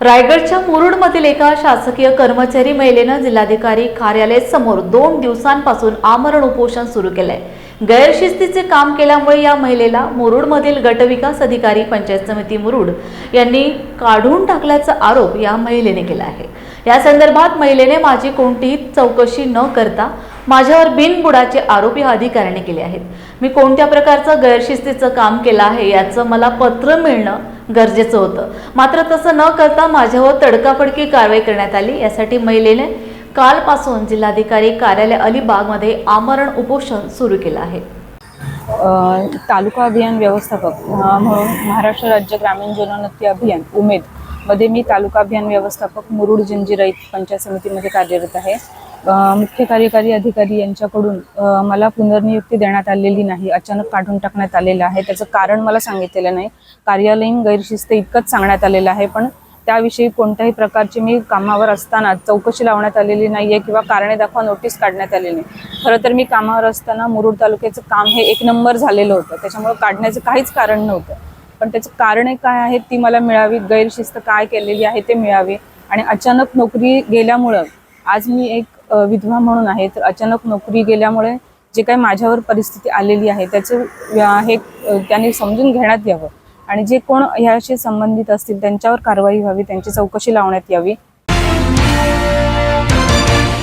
रायगडच्या मुरुडमधील एका शासकीय कर्मचारी महिलेनं जिल्हाधिकारी कार्यालय समोर दोन दिवसांपासून आमरण उपोषण सुरू केलंय. गैरशिस्तीचे काम केल्यामुळे या महिलेला मुरुडमधील गटविकास अधिकारी पंचायत समिती मुरुड यांनी काढून टाकल्याचा आरोप या महिलेने केला आहे. या संदर्भात महिलेने माझी कोणतीही चौकशी न करता माझ्यावर बिनबुडाचे आरोप या अधिकाऱ्याने केले आहेत. मी कोणत्या प्रकारचं गैरशिस्तीचं काम केलं आहे याचं मला पत्र मिळणं गरजेचं होतं. मात्र तसं न करता माझ्यावर तडकाफडकी कारवाई करण्यात आली. यासाठी महिलेने कालपासून जिल्हाधिकारी कार्यालय अलिबागमध्ये आमरण उपोषण सुरू केलं आहे. तालुका अभियान व्यवस्थापक म्हणून महाराष्ट्र राज्य ग्रामीण जनोन्नती अभियान उमेदमध्ये मी तालुका अभियान व्यवस्थापक मुरुड जंजिराईत पंचायत समितीमध्ये कार्यरत आहे. मुख्य कार्यकारी अधिकारी यांच्याकडून मला पुनर्नियुक्ती देण्यात आलेली नाही अचानक काढून टाकण्यात आलेलं आहे. त्याचं कारण मला सांगितलेलं नाही. कार्यालयीन गैरशिस्त इतकंच सांगण्यात आलेलं आहे पण त्याविषयी कोणत्याही प्रकारची मी कामावर असताना चौकशी लावण्यात आलेली नाही आहे किंवा कारणे दाखवा नोटीस काढण्यात आलेली नाही. खरं तर मी कामावर असताना मुरुड तालुक्याचं काम हे एक नंबर झालेलं होतं. त्याच्यामुळे काढण्याचं काहीच कारण नव्हतं. पण त्याचं कारणे काय आहेत ती मला मिळावी गैरशिस्त काय केलेली आहे ते मिळावे. आणि अचानक नोकरी गेल्यामुळं आज मी एक विधवा म्हणून आहे तर अचानक नोकरी गेल्यामुळे जे काही माझ्यावर परिस्थिती आलेली आहे त्याचं व्या- हे त्याने त्यांनी समजून घेण्यात यावं. आणि जे कोण ह्याशी संबंधित असतील त्यांच्यावर कारवाई व्हावी त्यांची चौकशी लावण्यात यावी.